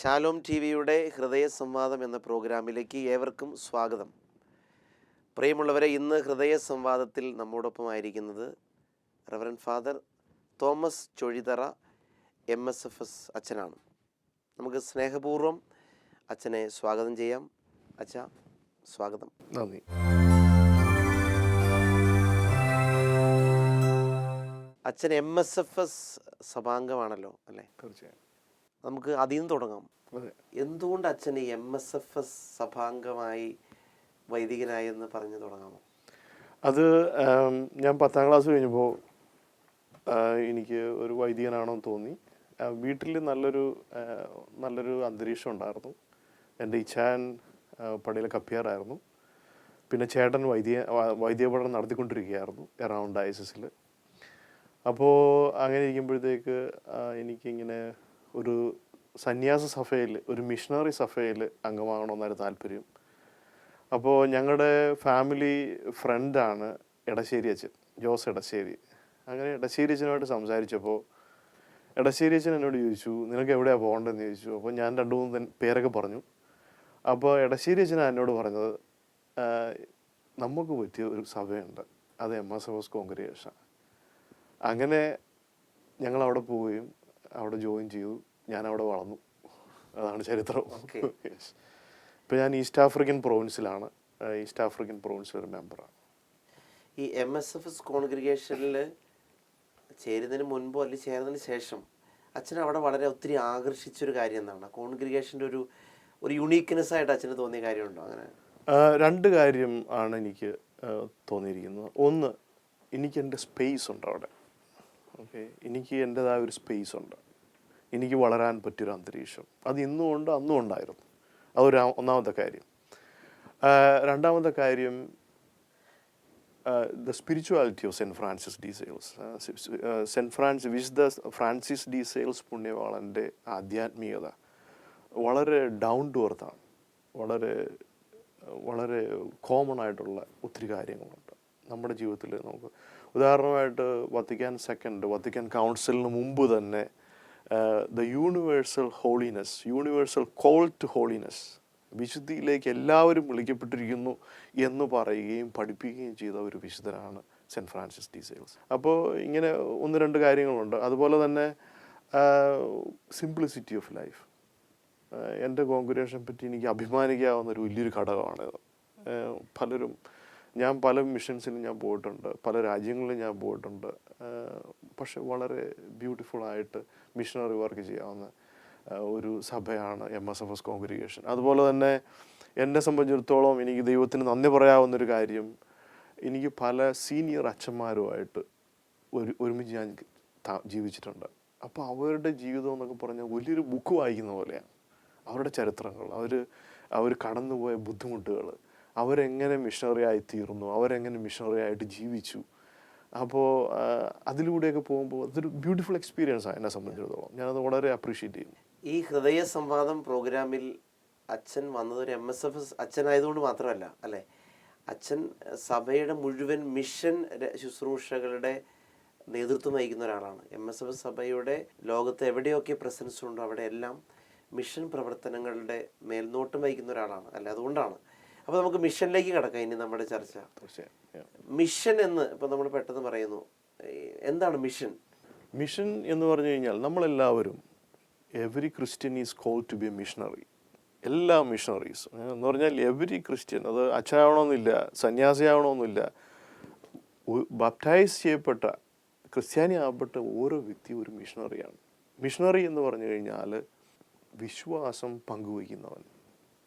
Shalom T വിയുടെ ഹൃദയ സംവാദം എന്ന പ്രോഗ്രാമിലേക്ക് ഏവർക്കും സ്വാഗതം. പ്രിയമുള്ളവരെ ഇന്ന് ഹൃദയ സംവാദത്തിൽ നമ്മോടൊപ്പമായിരിക്കുന്നത് reverend father Thomas Chozhithara M S F S അച്ഛനാണ്. നമുക്ക് സ്നേഹപൂർവം അച്ഛനെ സ്വാഗതം ചെയ്യാം. അച്ഛ സ്വാഗതം. നന്ദി. അച്ഛൻ എം എസ് എഫ് എസ് സഭാംഗമാണല്ലോ അല്ലേ? തീർച്ചയായും. നമുക്ക് അതിൽ നിന്ന് തുടങ്ങാം. എന്തുകൊണ്ട് അച്ഛൻ എം എസ് എഫ് എസ് സഭാംഗമായി വൈദികനായി എന്ന് പറഞ്ഞു തുടങ്ങാമോ? അത് ഞാൻ പത്താം ക്ലാസ് കഴിഞ്ഞപ്പോൾ എനിക്ക് ഒരു വൈദികനാണെന്ന് തോന്നി. വീട്ടിൽ നല്ലൊരു നല്ലൊരു അന്തരീക്ഷം ഉണ്ടായിരുന്നു. എന്റെ ഇച്ഛാൻ പള്ളിയിലെ കപ്പിയാറായിരുന്നു പിന്നെ ചേട്ടൻ വൈദ്യ വൈദ്യ പഠനം നടത്തിക്കൊണ്ടിരിക്കുകയായിരുന്നു എറൗണ്ട് ഡയസിസിൽ അപ്പോൾ അങ്ങനെ ഇരിക്കുമ്പോഴത്തേക്ക് എനിക്കിങ്ങനെ ഒരു സന്യാസ സഭയിൽ ഒരു മിഷണറി സഭയിൽ അംഗമാകണമെന്നായിരുന്നു താല്പര്യം. അപ്പോൾ ഞങ്ങളുടെ ഫാമിലി ഫ്രണ്ടാണ് ഇടശ്ശേരി അച്ഛൻ ജോസ് ഇടശ്ശേരി അങ്ങനെ എടശ്ശേരി അച്ഛനുമായിട്ട് സംസാരിച്ചപ്പോൾ എടശ്ശേരി അച്ഛൻ എന്നോട് ചോദിച്ചു നിനക്ക് എവിടെയാണ് പോകേണ്ടതെന്ന് ചോദിച്ചു. അപ്പോൾ ഞാൻ രണ്ടു മൂന്ന് പേരൊക്കെ പറഞ്ഞു. അപ്പോൾ എടശ്ശേരി അച്ഛനാണ് എന്നോട് പറഞ്ഞത് നമുക്ക് പറ്റിയ ഒരു സഭയുണ്ട്. അത് M S F S congregation അങ്ങനെ ഞങ്ങൾ അവിടെ പോവുകയും അവിടെ ജോയിൻ ചെയ്തു. ഞാൻ അവിടെ വളർന്നു. അതാണ് ചരിത്രം. ഇപ്പം ഞാൻ ഈസ്റ്റ് ആഫ്രിക്കൻ പ്രൊവിൻസിലാണ്. ഈസ്റ്റ് ആഫ്രിക്കൻ പ്രൊവിൻസിൽ ഒരു മെമ്പറാണ്. ഈ എം എസ് എഫ് എസ് കോൺഗ്രിഗേഷനിൽ ചേരുന്നതിന് മുൻപോ അല്ലെങ്കിൽ ചേർന്നതിന് ശേഷം അച്ഛൻ അവിടെ വളരെ ഒത്തിരി ആകർഷിച്ചൊരു കാര്യം എന്താണ്? കോൺഗ്രിഗേഷന്റെ ഒരു ഒരു യുണീക്ക്നെസ് ആയിട്ട് അച്ഛന് തോന്നിയ കാര്യമുണ്ടോ അങ്ങനെ? രണ്ട് കാര്യം ആണ് എനിക്ക് തോന്നിയിരിക്കുന്നത്. ഒന്ന് എനിക്ക് എന്റെ സ്പേസ് ഉണ്ട് അവിടെ. ഓക്കെ എനിക്ക് എന്റെതായ ഒരു സ്പേസ് ഉണ്ട്. എനിക്ക് വളരാൻ പറ്റിയൊരു അന്തരീക്ഷം. അത് ഇന്നും ഉണ്ട് അന്നും ഉണ്ടായിരുന്നു. അതൊരു ഒന്നാമത്തെ കാര്യം. രണ്ടാമത്തെ കാര്യം the spirituality of Saint Francis de Sales Saint with the Francis de Sales പുണ്യവാളന്റെ ആധ്യാത്മികത വളരെ ഡൗൺ ടു എർത്താണ് വളരെ വളരെ കോമൺ ആയിട്ടുള്ള ഒത്തിരി കാര്യങ്ങളുണ്ട്. നമ്മുടെ ജീവിതത്തിൽ നമുക്ക് ഉദാഹരണമായിട്ട് വത്തിക്കാൻ സെക്കൻഡ് വത്തിക്കാൻ കൗൺസിലിന് മുമ്പ് തന്നെ the universal holiness universal call to holiness വിശുദ്ധിയിലേക്ക് എല്ലാവരും വിളിക്കപ്പെട്ടിരിക്കുന്നു എന്ന് പറയുകയും പഠിപ്പിക്കുകയും ചെയ്ത ഒരു വിശുദ്ധനാണ് സെന്റ് ഫ്രാൻസിസ് ഡി സെയിൽസ് അപ്പോൾ ഇങ്ങനെ ഒന്ന് രണ്ട് കാര്യങ്ങളുണ്ട്. അതുപോലെ തന്നെ സിംപ്ലിസിറ്റി ഓഫ് ലൈഫ് എന്റെ കോൺഗ്രേഷനെ പറ്റി എനിക്ക് അഭിമാനിക്കാവുന്ന ഒരു വലിയൊരു ഘടകമാണിത് പലരും ഞാൻ പല മിഷൻസിലും ഞാൻ പോയിട്ടുണ്ട്. പല രാജ്യങ്ങളിലും ഞാൻ പോയിട്ടുണ്ട്. പക്ഷെ വളരെ ബ്യൂട്ടിഫുൾ ആയിട്ട് മിഷണറി വർക്ക് ചെയ്യാവുന്ന ഒരു സഭയാണ് M S F S congregation അതുപോലെ തന്നെ എന്നെ സംബന്ധിച്ചിടത്തോളം എനിക്ക് ദൈവത്തിന് നന്ദി പറയാവുന്നൊരു കാര്യം എനിക്ക് പല സീനിയർ അച്ഛന്മാരുമായിട്ട് ഒരു ഒരുമിച്ച് ഞാൻ ജീവിച്ചിട്ടുണ്ട്. അപ്പോൾ അവരുടെ ജീവിതം എന്നൊക്കെ പറഞ്ഞാൽ വലിയൊരു ബുക്ക് വായിക്കുന്ന പോലെയാണ്. അവരുടെ ചരിത്രങ്ങൾ അവർ അവർ കടന്നുപോയ ബുദ്ധിമുട്ടുകൾ അവരെങ്ങനെ മിഷണറി ആയി തീർന്നു അവരെങ്ങനെ മിഷണറി ആയിട്ട് ജീവിച്ചു അപ്പോൾ അതിലൂടെയൊക്കെ പോകുമ്പോൾ അതൊരു ബ്യൂട്ടിഫുൾ എക്സ്പീരിയൻസ് ആണ് എന്നെ സംബന്ധിച്ചിടത്തോളം. ഞാനത് വളരെ അപ്രീഷിയേറ്റ് ചെയ്യുന്നു. ഈ ഹൃദയ സംവാദം പ്രോഗ്രാമിൽ അച്ഛൻ വന്നത് ഒരു എം എസ് എഫ് എസ് അച്ഛനായതുകൊണ്ട് മാത്രമല്ല അല്ലേ? അച്ഛൻ സഭയുടെ മുഴുവൻ മിഷൻ ശുശ്രൂഷകളുടെ നേതൃത്വം വഹിക്കുന്ന ഒരാളാണ്. എം എസ് എഫ് സഭയുടെ ലോകത്ത് എവിടെയൊക്കെ പ്രസൻസ് ഉണ്ടോ അവിടെ എല്ലാം മിഷൻ പ്രവർത്തനങ്ങളുടെ മേൽനോട്ടം വഹിക്കുന്ന ഒരാളാണ്. അല്ല? അതുകൊണ്ടാണ് അപ്പോൾ നമുക്ക് മിഷനിലേക്ക് കിടക്കാം ഇനി നമ്മുടെ ചർച്ച. മിഷൻ എന്ന് ഇപ്പോൾ നമ്മൾ പെട്ടെന്ന് പറയുന്നു. എന്താണ് മിഷൻ? മിഷൻ എന്ന് പറഞ്ഞു കഴിഞ്ഞാൽ നമ്മളെല്ലാവരും every Christian is call to be a missionary എല്ലാ മിഷണറീസ് എന്ന് പറഞ്ഞാൽ എവരി ക്രിസ്ത്യൻ അത് അച്ഛനാവണമെന്നില്ല സന്യാസിയാവണമെന്നില്ല ബാപ്റ്റൈസ് ചെയ്യപ്പെട്ട ക്രിസ്ത്യാനി ആവപ്പെട്ട ഓരോ വ്യക്തി ഒരു മിഷണറിയാണ് മിഷണറി എന്ന് പറഞ്ഞു കഴിഞ്ഞാൽ വിശ്വാസം പങ്കുവയ്ക്കുന്നവൻ.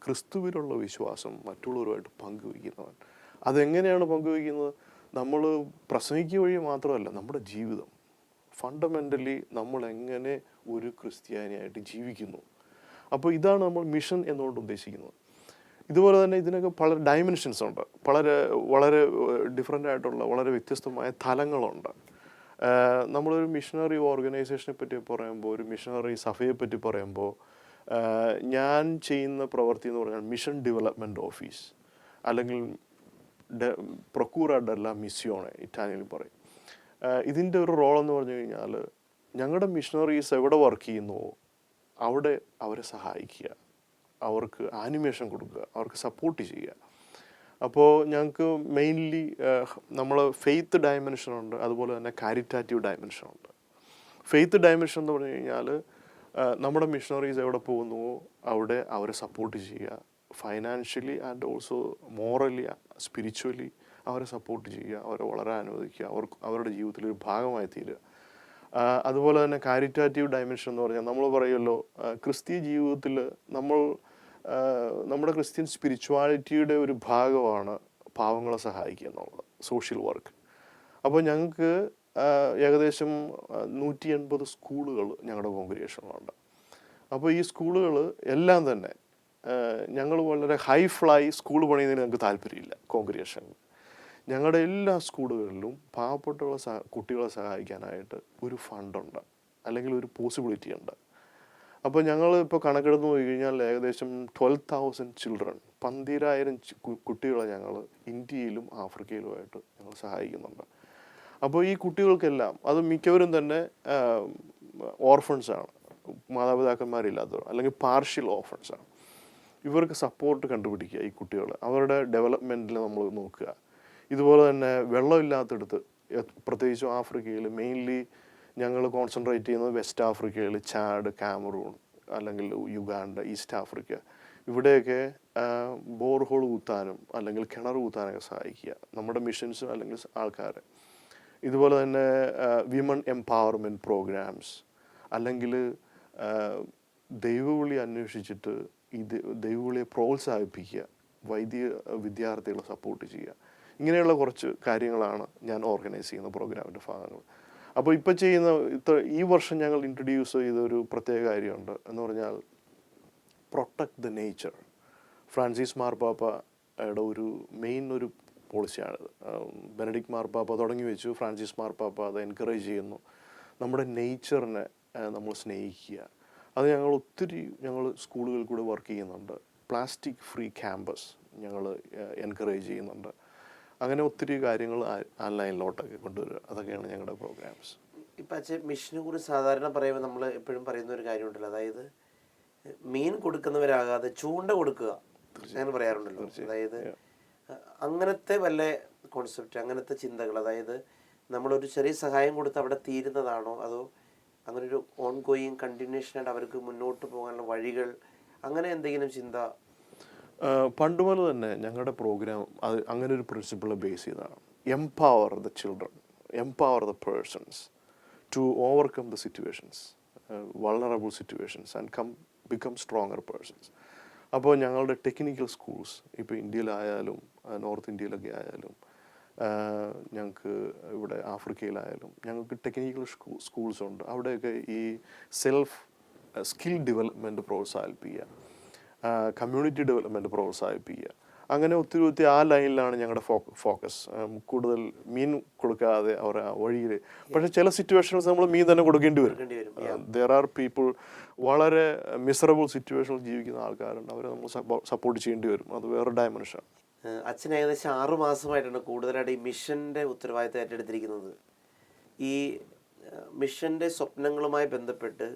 ക്രിസ്തുവിലുള്ള വിശ്വാസം മറ്റുള്ളവരുമായിട്ട് പങ്കുവയ്ക്കുന്നവൻ. അതെങ്ങനെയാണ് പങ്കുവയ്ക്കുന്നത്? നമ്മൾ പ്രസംഗിക്കുക വഴി മാത്രമല്ല നമ്മുടെ ജീവിതം. ഫണ്ടമെന്റലി നമ്മൾ എങ്ങനെ ഒരു ക്രിസ്ത്യാനിയായിട്ട് ജീവിക്കുന്നു? അപ്പോൾ ഇതാണ് നമ്മൾ മിഷൻ എന്നുകൊണ്ട് ഉദ്ദേശിക്കുന്നത്. ഇതുപോലെ തന്നെ ഇതിനൊക്കെ പല ഡയമെൻഷൻസ് ഉണ്ട്. വളരെ വളരെ ഡിഫറെന്റ് ആയിട്ടുള്ള വളരെ വ്യത്യസ്തമായ തലങ്ങളുണ്ട്. നമ്മളൊരു മിഷണറി ഓർഗനൈസേഷനെ പറ്റി പറയുമ്പോൾ ഒരു മിഷണറി സഭയെ പറ്റി പറയുമ്പോൾ ഞാൻ ചെയ്യുന്ന പ്രവൃത്തി എന്ന് പറഞ്ഞാൽ മിഷൻ ഡെവലപ്മെന്റ് ഓഫീസ് അല്ലെങ്കിൽ ഡെ ഡെല്ല മിസ്യോണെ ഇറ്റാലിയൻ പറയും. ഇതിന്റെ ഒരു റോൾ എന്ന് പറഞ്ഞു കഴിഞ്ഞാൽ ഞങ്ങളുടെ മിഷണറീസ് എവിടെ വർക്ക് ചെയ്യുന്നുവോ അവിടെ അവരെ സഹായിക്കുക. അവർക്ക് ആനിമേഷൻ കൊടുക്കുക. അവർക്ക് സപ്പോർട്ട് ചെയ്യുക. അപ്പോൾ ഞങ്ങൾക്ക് മെയിൻലി നമ്മൾ ഫെയ്ത്ത് ഡയമെൻഷനുണ്ട് അതുപോലെ തന്നെ കാരിറ്റാറ്റീവ് ഡയമെൻഷനുണ്ട് ഫെയ്ത്ത് ഡയമെൻഷൻ എന്ന് പറഞ്ഞു കഴിഞ്ഞാൽ നമ്മുടെ മിഷണറീസ് എവിടെ പോകുന്നുവോ അവിടെ അവരെ സപ്പോർട്ട് ചെയ്യുക. Financially and also morally spiritually അവരെ സപ്പോർട്ട് ചെയ്യുക അവരെ വളരാൻ അനുവദിക്കുക അവർക്ക് അവരുടെ ജീവിതത്തിൽ ഒരു ഭാഗമായി തീരുക. അതുപോലെ തന്നെ കാരിറ്റാറ്റീവ് ഡയമെൻഷൻ എന്ന് പറഞ്ഞാൽ നമ്മൾ പറയുമല്ലോ ക്രിസ്തീയ ജീവിതത്തിൽ നമ്മൾ നമ്മുടെ ക്രിസ്ത്യൻ സ്പിരിച്വാലിറ്റിയുടെ ഒരു ഭാഗമാണ് പാവങ്ങളെ സഹായിക്കുക എന്നുള്ളത് സോഷ്യൽ വർക്ക് അപ്പോൾ ഞങ്ങൾക്ക് ഏകദേശം നൂറ്റി എൺപത് സ്കൂളുകൾ ഞങ്ങളുടെ കോൺഗ്രിഗേഷനിലുണ്ട്. അപ്പോൾ ഈ സ്കൂളുകൾ എല്ലാം തന്നെ ഞങ്ങൾ വളരെ ഹൈ ഫ്ലൈ സ്കൂൾ പണിയുന്നതിന് ഞങ്ങൾക്ക് താല്പര്യമില്ല കോൺഗ്രിഗേഷനിൽ ഞങ്ങളുടെ എല്ലാ സ്കൂളുകളിലും പാവപ്പെട്ടുള്ള സഹ കുട്ടികളെ സഹായിക്കാനായിട്ട് ഒരു ഫണ്ടുണ്ട് അല്ലെങ്കിൽ ഒരു പോസിബിലിറ്റി ഉണ്ട്. അപ്പോൾ ഞങ്ങൾ ഇപ്പോൾ കണക്കെടുത്ത് നോക്കി കഴിഞ്ഞാൽ ഏകദേശം ട്വൽവ് തൗസൻഡ് ചിൽഡ്രൻ പന്തിരായിരം കുട്ടികളെ ഞങ്ങൾ ഇന്ത്യയിലും ആഫ്രിക്കയിലുമായിട്ട് ഞങ്ങൾ സഹായിക്കുന്നുണ്ട്. അപ്പോൾ ഈ കുട്ടികൾക്കെല്ലാം അത് മിക്കവരും തന്നെ ഓർഫൺസ് ആണ്. മാതാപിതാക്കന്മാരില്ലാത്തവർ അല്ലെങ്കിൽ പാർഷ്യൽ ഓർഫൺസ് ആണ്. ഇവർക്ക് സപ്പോർട്ട് കണ്ടുപിടിക്കുക ഈ കുട്ടികൾ. അവരുടെ ഡെവലപ്മെന്റിൽ നമ്മൾ നോക്കുക. ഇതുപോലെ തന്നെ വെള്ളമില്ലാത്തടത്ത് പ്രത്യേകിച്ചും ആഫ്രിക്കയിൽ മെയിൻലി ഞങ്ങൾ കോൺസെൻട്രേറ്റ് ചെയ്യുന്നത് വെസ്റ്റ് ആഫ്രിക്കയിൽ ചാഡ് കാമറൂൺ അല്ലെങ്കിൽ യുഗാണ്ട ഈസ്റ്റ് ആഫ്രിക്ക ഇവിടെയൊക്കെ ബോർഹോൾ കൂത്താനും അല്ലെങ്കിൽ കിണർ കൂത്താനൊക്കെ സഹായിക്കുക. നമ്മുടെ മിഷൻസും അല്ലെങ്കിൽ ആൾക്കാരെ. ഇതുപോലെ തന്നെ വിമൺ എംപവർമെന്റ് പ്രോഗ്രാംസ് അല്ലെങ്കിൽ ദൈവവിളി അന്വേഷിച്ചിട്ട് ഇത് ദൈവവിളിയെ പ്രോത്സാഹിപ്പിക്കുക വൈദ്യ വിദ്യാർത്ഥികളെ സപ്പോർട്ട് ചെയ്യുക. ഇങ്ങനെയുള്ള കുറച്ച് കാര്യങ്ങളാണ് ഞാൻ ഓർഗനൈസ് ചെയ്യുന്ന പ്രോഗ്രാമിന്റെ ഭാഗങ്ങൾ. അപ്പോൾ ഇപ്പോൾ ചെയ്യുന്ന ഇത്ര ഈ വർഷം ഞങ്ങൾ ഇൻട്രൊഡ്യൂസ് ചെയ്ത ഒരു പ്രത്യേക കാര്യമുണ്ട്. എന്ന് പറഞ്ഞാൽ പ്രൊട്ടക്ട് ദ നേച്ചർ ഫ്രാൻസിസ് മാർപ്പാപ്പയുടെ ഒരു മെയിൻ ഒരു പോളിസിയാണിത് ബെനഡിക് മാർപ്പാപ്പ തുടങ്ങി വെച്ചു. ഫ്രാൻസിസ് മാർപ്പാപ്പ അത് എൻകറേജ് ചെയ്യുന്നു. നമ്മുടെ നേച്ചറിനെ നമ്മൾ സ്നേഹിക്കുക. അത് ഞങ്ങൾ ഒത്തിരി ഞങ്ങൾ സ്കൂളുകളിൽ കൂടെ വർക്ക് ചെയ്യുന്നുണ്ട്. പ്ലാസ്റ്റിക് ഫ്രീ ക്യാമ്പസ് ഞങ്ങൾ എൻകറേജ് ചെയ്യുന്നുണ്ട്. അങ്ങനെ ഒത്തിരി കാര്യങ്ങൾ ഓൺലൈനിലോട്ടൊക്കെ കൊണ്ടുവരിക. അതൊക്കെയാണ് ഞങ്ങളുടെ പ്രോഗ്രാംസ് ഇപ്പം അച്ഛൻ മിഷനെ കുറിച്ച് സാധാരണ പറയുമ്പോൾ നമ്മൾ എപ്പോഴും പറയുന്ന ഒരു കാര്യമുണ്ടല്ലോ. അതായത് മീൻ കൊടുക്കുന്നവരാകാതെ ചൂണ്ട കൊടുക്കുക. അങ്ങനെ പറയാറുണ്ടല്ലോ. അതായത് അങ്ങനത്തെ വല്ല കോൺസെപ്റ്റ് അങ്ങനത്തെ ചിന്തകൾ അതായത് നമ്മളൊരു ചെറിയ സഹായം കൊടുത്ത് അവിടെ തീരുന്നതാണോ? അതോ അങ്ങനെ ഒരു ഓൺ ഗോയിങ് കണ്ടിന്യൂഷനായിട്ട് അവർക്ക് മുന്നോട്ട് പോകാനുള്ള വഴികൾ അങ്ങനെ എന്തെങ്കിലും ചിന്ത? പണ്ട് മുതൽ തന്നെ ഞങ്ങളുടെ പ്രോഗ്രാം അത് അങ്ങനെ ഒരു പ്രിൻസിപ്പിൾ ബേസ് ചെയ്തതാണ് empower the children empower the persons to overcome the situations vulnerable situations and come become stronger persons അപ്പോൾ ഞങ്ങളുടെ ടെക്നിക്കൽ സ്കൂൾസ് ഇപ്പോൾ ഇന്ത്യയിലായാലും നോർത്ത് ഇന്ത്യയിലൊക്കെ ആയാലും ഞങ്ങൾക്ക് ഇവിടെ ആഫ്രിക്കയിലായാലും ഞങ്ങൾക്ക് ടെക്നിക്കൽ സ്കൂൾസ് ഉണ്ട്. അവിടെയൊക്കെ ഈ സെൽഫ് സ്കിൽ ഡെവലപ്മെന്റ് പ്രോത്സാഹിപ്പിക്കുക കമ്മ്യൂണിറ്റി ഡെവലപ്മെന്റ് പ്രോത്സാഹിപ്പിക്കുക. അങ്ങനെ ഒത്തിരി ഒത്തിരി ആ ലൈനിലാണ് ഞങ്ങളുടെ ഫോ ഫോക്കസ് കൂടുതൽ മീൻ കൊടുക്കാതെ അവർ ആ വഴിയിൽ പക്ഷെ ചില സിറ്റുവേഷൻസ് നമ്മൾ മീൻ തന്നെ കൊടുക്കേണ്ടി വരും. ദർ ആർ പീപ്പിൾ വളരെ മിസറബിൾ സിറ്റുവേഷനിൽ ജീവിക്കുന്ന ആൾക്കാരുണ്ട്. അവരെ നമ്മൾ സപ്പോർട്ട് ചെയ്യേണ്ടി വരും. അത് വേറെ ഡയമെൻഷനാണ് അച്ഛൻ ഏകദേശം ആറു മാസമായിട്ടാണ് കൂടുതലായിട്ട് ഈ മിഷന്റെ ഉത്തരവാദിത്തം ഏറ്റെടുത്തിരിക്കുന്നത്. ഈ മിഷന്റെ സ്വപ്നങ്ങളുമായി ബന്ധപ്പെട്ട്